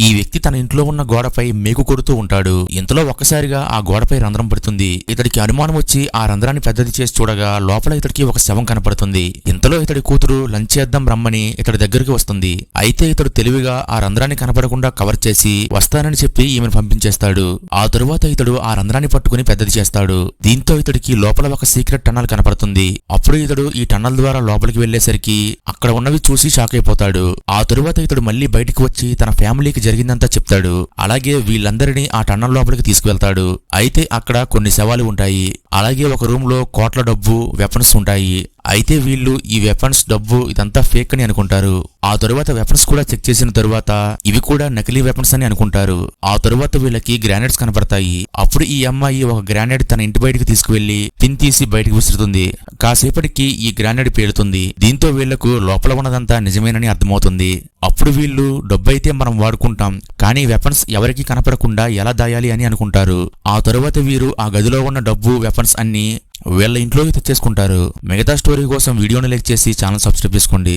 ఈ వ్యక్తి తన ఇంట్లో ఉన్న గోడపై మేకు కొడుతూ ఉంటాడు. ఇంతలో ఒక్కసారిగా ఆ గోడపై రంధ్రం పడుతుంది. ఇతడికి అనుమానం వచ్చి ఆ రంధ్రాన్ని పెద్దది చేసి చూడగా లోపల ఇతడికి ఒక శవం కనపడుతుంది. ఇంతలో ఇతడి కూతురు లంచ్ చేద్దాం రమ్మని ఇతడి దగ్గరికి వస్తుంది. అయితే ఇతడు తెలివిగా ఆ రంధ్రాన్ని కనపడకుండా కవర్ చేసి వస్తానని చెప్పి ఈమెను పంపించేస్తాడు. ఆ తరువాత ఇతడు ఆ రంధ్రాన్ని పట్టుకుని పెద్దది చేస్తాడు. దీంతో ఇతడికి లోపల ఒక సీక్రెట్ టన్నల్ కనపడుతుంది. అప్పుడు ఇతడు ఈ టన్నల్ ద్వారా లోపలికి వెళ్ళేసరికి అక్కడ ఉన్నవి చూసి షాక్ అయిపోతాడు. ఆ తరువాత ఇతడు మళ్ళీ బయటికి వచ్చి తన ఫ్యామిలీకి జరిగిందంతా చెప్తాడు. అలాగే వీళ్ళందరినీ ఆ టన్నల్ లోపలికి తీసుకువెళ్తాడు. అయితే అక్కడ కొన్ని శవాలు ఉంటాయి. అలాగే ఒక రూమ్లో కోట్ల డబ్బు వెపన్స్ ఉంటాయి. అయితే వీళ్ళు ఈ వెపన్స్ డబ్బు ఇదంతా ఫేక్ అని అనుకుంటారు. ఆ తరువాత వెపన్స్ కూడా చెక్ చేసిన తరువాత ఇవి కూడా నకిలీ వెపన్స్ అని అనుకుంటారు. ఆ తరువాత వీళ్ళకి గ్రానైడ్స్ కనపడతాయి అప్పుడు ఈ అమ్మాయి ఒక గ్రానైడ్ తన ఇంటి బయటికి తీసుకువెళ్ళి పిన్ తీసి బయటకు విసురుతుంది. కాసేపటికి ఈ గ్రానైడ్ పేలుతుంది. దీంతో వీళ్ళకు లోపల ఉన్నదంతా నిజమేనని అర్థమవుతుంది. అప్పుడు వీళ్ళు డబ్బైతే మనం వాడుకుంటాం. కానీ వెపన్స్ ఎవరికి కనపడకుండా ఎలా దాయాలి అని అనుకుంటారు. ఆ తరువాత వీరు ఆ గదిలో ఉన్న డబ్బు వెపన్స్ అన్ని వీళ్ళ ఇంట్లోకి తెచ్చేసుకుంటారు. మిగతా స్టోరీ కోసం వీడియోని లైక్ చేసి ఛానల్ సబ్స్క్రైబ్ చేసుకోండి.